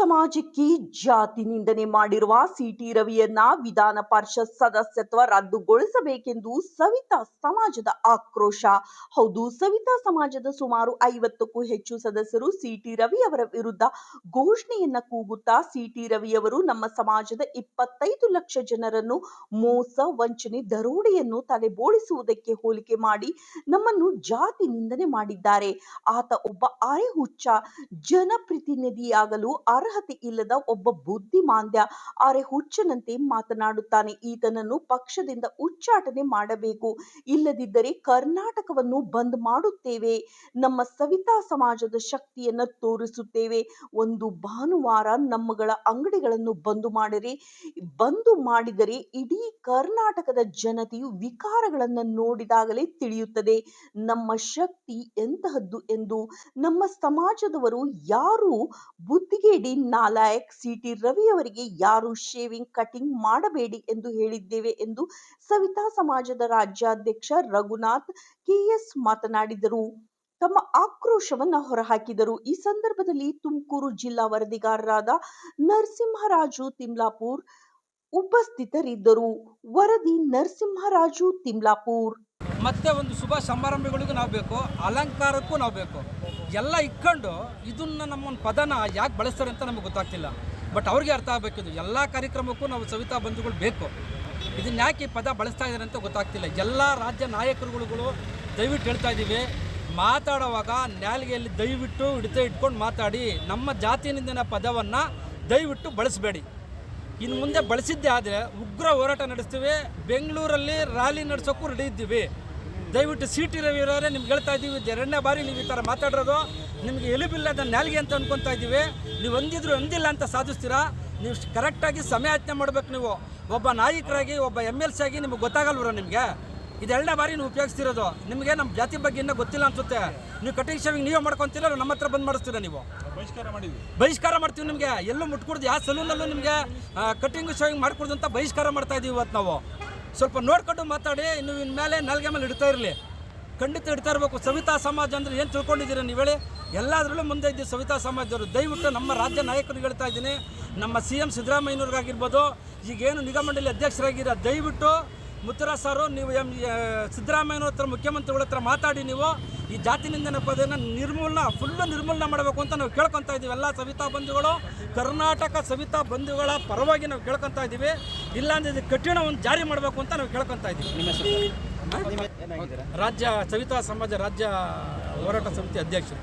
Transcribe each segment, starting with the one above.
ಸಮಾಜಕ್ಕೆ ಜಾತಿ ನಿಂದನೆ ಮಾಡಿರುವ ಸಿಟಿ ರವಿಯನ್ನ ವಿಧಾನ ಪರಿಷತ್ ಸದಸ್ಯತ್ವ ರದ್ದುಗೊಳಿಸಬೇಕೆಂದು ಸವಿತಾ ಸಮಾಜದ ಆಕ್ರೋಶ. ಹೌದು, ಸವಿತಾ ಸಮಾಜದ ಸುಮಾರು ಐವತ್ತಕ್ಕೂ ಹೆಚ್ಚು ಸದಸ್ಯರು ಸಿಟಿ ರವಿ ಅವರ ವಿರುದ್ಧ ಘೋಷಣೆಯನ್ನ ಕೂಗುತ್ತಾ ಸಿಟಿ ರವಿಯವರು ನಮ್ಮ ಸಮಾಜದ ಇಪ್ಪತ್ತೈದು ಲಕ್ಷ ಜನರನ್ನು ಮೋಸ, ವಂಚನೆ, ದರೋಡೆಯನ್ನು ತಲೆಬೋಳಿಸುವುದಕ್ಕೆ ಹೋಲಿಕೆ ಮಾಡಿ ನಮ್ಮನ್ನು ಜಾತಿ ನಿಂದನೆ ಮಾಡಿದ್ದಾರೆ. ಆತ ಒಬ್ಬ ಅರೆ ಹುಚ್ಚ ಜನಪ್ರತಿನಿಧಿಯಾಗಲು ಅರ್ಹತೆ ಇಲ್ಲದ ಒಬ್ಬ ಬುದ್ಧಿಮಾಂದ್ಯ ಅರೆ ಹುಚ್ಚನಂತೆ ಮಾತನಾಡುತ್ತಾನೆ. ಈತನನ್ನು ಪಕ್ಷದಿಂದ ಉಚ್ಚಾಟನೆ ಮಾಡಬೇಕು. ಇಲ್ಲದಿದ್ದರೆ ಕರ್ನಾಟಕವನ್ನು ಬಂದ್ ಮಾಡುತ್ತೇವೆ. ನಮ್ಮ ಸವಿತಾ ಸಮಾಜದ ಶಕ್ತಿಯನ್ನು ತೋರಿಸುತ್ತೇವೆ. ಒಂದು ಭಾನುವಾರ ನಮ್ಮಗಳ ಅಂಗಡಿಗಳನ್ನು ಬಂದು ಮಾಡಿರಿ. ಬಂದು ಮಾಡಿದರೆ ಇಡೀ ಕರ್ನಾಟಕದ ಜನತೆಯು ವಿಕಾರಗಳನ್ನು ನೋಡಿದಾಗಲೇ ತಿಳಿಯುತ್ತದೆ. ನಮ್ಮ ಶಕ್ತಿ ಎಂತಹದ್ದು ಎಂದು ನಮ್ಮ ಸಮಾಜದವರು ಯಾರು ಬುದ್ಧಿಗೇಡಿ ನಾಲಾಯಕ್ ಸಿಟಿ ರವಿಯವರಿಗೆ ಯಾರು ಶೇವಿಂಗ್ ಕಟಿಂಗ್ ಮಾಡಬೇಡಿ ಎಂದು ಹೇಳಿದ್ದೇವೆ ಎಂದು ಸವಿತಾ ಸಮಾಜದ ರಾಜ್ಯಾಧ್ಯಕ್ಷ ರಘುನಾಥ್ ಕೆಎಸ್ ಮಾತನಾಡಿದರು. ತಮ್ಮ ಆಕ್ರೋಶವನ್ನ ಹೊರಹಾಕಿದರು. ಈ ಸಂದರ್ಭದಲ್ಲಿ ತುಮಕೂರು ಜಿಲ್ಲಾ ವರದಿಗಾರರಾದ ನರಸಿಂಹರಾಜು ತಿಮ್ಲಾಪುರ್ ಉಪಸ್ಥಿತರಿದ್ದರು. ವರದಿ ನರಸಿಂಹರಾಜು ತಿಮ್ಲಾಪುರ್. ಮತ್ತೆ ಒಂದು ಶುಭ ಸಮಾರಂಭಗಳಿಗೂ ನಾವು ಬೇಕು. ಅಲಂಕಾರಕ್ಕೂ ನಾವು ಬೇಕು. ಎಲ್ಲ ಇಕ್ಕಂಡು ಇದನ್ನ ನಮ್ಮ ಒಂದು ಪದನ ಯಾಕೆ ಬಳಸ್ತಾರೆ ಅಂತ ನಮಗೆ ಗೊತ್ತಾಗ್ತಿಲ್ಲ. ಬಟ್ ಅವ್ರಿಗೆ ಅರ್ಥ ಆಗಬೇಕಿದು ಎಲ್ಲ ಕಾರ್ಯಕ್ರಮಕ್ಕೂ ನಾವು ಸವಿತಾ ಬಂಧುಗಳು ಬೇಕು. ಇದನ್ನ ಯಾಕೆ ಈ ಪದ ಬಳಸ್ತಾ ಇದ್ದಾರೆ ಅಂತ ಗೊತ್ತಾಗ್ತಿಲ್ಲ. ಎಲ್ಲ ರಾಜ್ಯ ನಾಯಕರುಗಳು ದಯವಿಟ್ಟು ಹೇಳ್ತಾ ಇದ್ದೀವಿ. ಮಾತಾಡುವಾಗ ನ್ಯಾಲಿಗೆಯಲ್ಲಿ ದಯವಿಟ್ಟು ಹಿಡಿತ ಇಟ್ಕೊಂಡು ಮಾತಾಡಿ. ನಮ್ಮ ಜಾತಿನಿಂದಿನ ಪದವನ್ನು ದಯವಿಟ್ಟು ಬಳಸಬೇಡಿ. ಇನ್ನು ಮುಂದೆ ಬಳಸಿದ್ದೇ ಆದರೆ ಉಗ್ರ ಹೋರಾಟ ನಡೆಸ್ತೀವಿ. ಬೆಂಗಳೂರಲ್ಲಿ ರ್ಯಾಲಿ ನಡೆಸೋಕ್ಕೂ ರೆಡಿ ಇದ್ದೀವಿ. ದಯವಿಟ್ಟು ಸಿ ಟಿ ರವಿಯವರೇ ನಿಮ್ಗೆ ಹೇಳ್ತಾ ಇದ್ದೀವಿ ಇದು ಎರಡನೇ ಬಾರಿ ನೀವು ಈ ಥರ ಮಾತಾಡಿರೋದು ನಿಮಗೆ ಎಲುಬಿಲ್ಲದ ನಾಲಿಗೆ ಅಂತ ಅನ್ಕೊತಾ ಇದ್ದೀವಿ. ನೀವು ಒಂದಿದ್ರು ಒಂದಿಲ್ಲ ಅಂತ ಸಾಧಿಸ್ತೀರಾ? ನೀವು ಕರೆಕ್ಟಾಗಿ ಸಮಯಾಚನೆ ಮಾಡಬೇಕು ನೀವು. ಒಬ್ಬ ನಾಯಕರಾಗಿ ಒಬ್ಬ ಎಂ ಎಲ್ ಸಿ ಆಗಿ ನಿಮಗೆ ಗೊತ್ತಾಗಲ್ವರ ನಿಮಗೆ. ಇದು ಎರಡನೇ ಬಾರಿ ನೀವು ಉಪಯೋಗಿಸ್ತಿರೋದು. ನಿಮಗೆ ನಮ್ಮ ಜಾತಿ ಬಗ್ಗೆ ಇನ್ನೂ ಗೊತ್ತಿಲ್ಲ ಅನ್ಸುತ್ತೆ. ನೀವು ಕಟಿಂಗ್ ಶೇವಿಂಗ್ ನೀವೇ ಮಾಡ್ಕೊತೀರ ನಮ್ಮ ಹತ್ರ ಬಂದ್ ಮಾಡಿಸ್ತೀರಾ ನೀವು? ಬಹಿಷ್ಕಾರ ಮಾಡ್ತೀವಿ ನಿಮಗೆ. ಎಲ್ಲೂ ಮುಟ್ಕೊಡ್ದು ಯಾವ ಸಲೂನಲ್ಲೂ ನಿಮಗೆ ಕಟಿಂಗ್ ಶೇವಿಂಗ್ ಮಾಡ್ಕೊಡ್ದು ಅಂತ ಬಹಿಷ್ಕಾರ ಮಾಡ್ತಾ ಇದೀವಿ ಇವತ್ತು ನಾವು. ಸ್ವಲ್ಪ ನೋಡ್ಕೊಂಡು ಮಾತಾಡಿ, ಇನ್ನು ಇನ್ನು ಮೇಲೆ ನಾಲ್ಗೆ ಮೇಲೆ ಇಡ್ತಾ ಇರಲಿ. ಖಂಡಿತ ಇಡ್ತಾ ಇರಬೇಕು. ಸವಿತಾ ಸಮಾಜ ಅಂದರೆ ಏನು ತಿಳ್ಕೊಂಡಿದ್ದೀರಾ ನೀವು ಹೇಳಿ? ಎಲ್ಲದರಲ್ಲೂ ಮುಂದೆ ಇದ್ದೀವಿ ಸವಿತಾ ಸಮಾಜದವರು ದಯವಿಟ್ಟು ನಮ್ಮ ರಾಜ್ಯ ನಾಯಕರಿಗೆ ಹೇಳ್ತಾ ಇದ್ದೀನಿ. ನಮ್ಮ ಸಿ ಎಂ ಸಿದ್ದರಾಮಯ್ಯನವ್ರಿಗಾಗಿರ್ಬೋದು, ಈಗೇನು ನಿಗಮ ಮಂಡಳಿ ಅಧ್ಯಕ್ಷರಾಗಿರೋ ದಯವಿಟ್ಟು ಮುತ್ತುರಾಜ್ ಸಾರು, ನೀವು ಎಂ, ಸಿದ್ದರಾಮಯ್ಯನವ್ರ ಹತ್ರ, ಮುಖ್ಯಮಂತ್ರಿಗಳ ಹತ್ರ ಮಾತಾಡಿ ನೀವು. ಈ ಜಾತಿ ನಿಂದನೆ ಪದನ ನಿರ್ಮೂಲನ ಫುಲ್ಲು ನಿರ್ಮೂಲನೆ ಮಾಡಬೇಕು ಅಂತ ನಾವು ಕೇಳ್ಕೊತಾ ಇದ್ದೀವಿ ಎಲ್ಲ ಸವಿತಾ ಬಂಧುಗಳು ಕರ್ನಾಟಕ ಸವಿತಾ ಬಂಧುಗಳ ಪರವಾಗಿ ನಾವು ಕೇಳ್ಕೊತಾ ಇದ್ದೀವಿ ಇಲ್ಲಾಂದ್ರೆ ಇದು ಕಠಿಣ ಒಂದು ಜಾರಿ ಮಾಡಬೇಕು ಅಂತ ನಾವು ಕೇಳ್ಕೊತಾ ಇದ್ದೀವಿ ರಾಜ್ಯ ಸವಿತಾ ಸಮಾಜ ರಾಜ್ಯ ಹೋರಾಟ ಸಮಿತಿ ಅಧ್ಯಕ್ಷರು.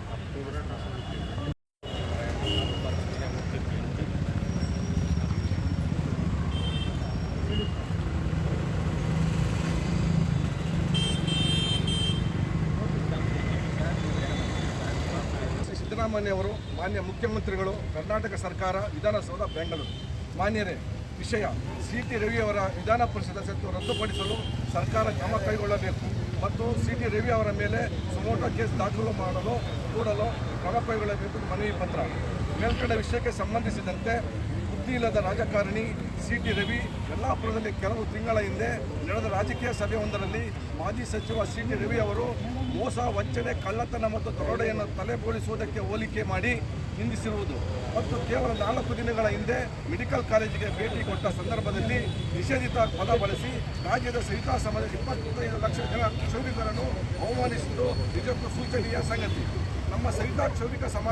ಸಿದ್ದರಾಮಯ್ಯವರು ಮಾನ್ಯ ಮುಖ್ಯಮಂತ್ರಿಗಳು, ಕರ್ನಾಟಕ ಸರ್ಕಾರ, ವಿಧಾನಸೌಧ, ಬೆಂಗಳೂರು. ಮಾನ್ಯರೇ, ವಿಷಯ, ಸಿ ಟಿ ರವಿಯವರ ವಿಧಾನ ಪರಿಷತ್ ಸತ್ತು ರದ್ದುಪಡಿಸಲು ಸರ್ಕಾರ ಕ್ರಮ ಕೈಗೊಳ್ಳಬೇಕು ಮತ್ತು ಸಿ ಟಿ ರವಿ ಅವರ ಮೇಲೆ ಸುಮೋಟೋ ಕೇಸ್ ದಾಖಲು ಮಾಡಲು, ಕೂಡಲು ಕ್ರಮ ಕೈಗೊಳ್ಳಬೇಕು ಮನವಿ ಪತ್ರ. ಮೇಲ್ಕಂಡ ವಿಷಯಕ್ಕೆ ಸಂಬಂಧಿಸಿದಂತೆ ಬುದ್ಧಿ ಇಲ್ಲದ ರಾಜಕಾರಣಿ ಸಿ ಟಿ ರವಿ, ಯಲ್ಲಾಪುರದಲ್ಲಿ ಕೆಲವು ತಿಂಗಳ ಹಿಂದೆ ನಡೆದ ರಾಜಕೀಯ ಸಭೆಯೊಂದರಲ್ಲಿ ಮಾಜಿ ಸಚಿವ ಸಿ ಟಿ ರವಿ ಅವರು ಮೋಸ, ವಂಚನೆ, ಕಳ್ಳತನ ಮತ್ತು ದರೋಡೆಯನ್ನು ತಲೆಬೋಳಿಸುವುದಕ್ಕೆ ಹೋಲಿಕೆ ಮಾಡಿ ನಿಂದಿಸಿರುವುದು. ಮತ್ತು ಕೇವಲ ನಾಲ್ಕು ದಿನಗಳ ಹಿಂದೆ ಮೆಡಿಕಲ್ ಕಾಲೇಜಿಗೆ ಭೇಟಿ ಕೊಟ್ಟ ಸಂದರ್ಭದಲ್ಲಿ ನಿಷೇಧಿತ ಪದ ಬಳಸಿ ರಾಜ್ಯದ ಸಹಿತಾ ಸಮಾಜದ ಇಪ್ಪತ್ತೈದು ಲಕ್ಷ ಜನ ಕ್ಷೌರಿಕರನ್ನು ಅವಮಾನಿಸಿದ್ದು ನಿಜಕ್ಕೂ ಸೂಚನೀಯ ಸಂಗತಿ. ನಮ್ಮ ಸವಿತಾ ಕ್ಷೌರಿಕ ಸಮಾಜ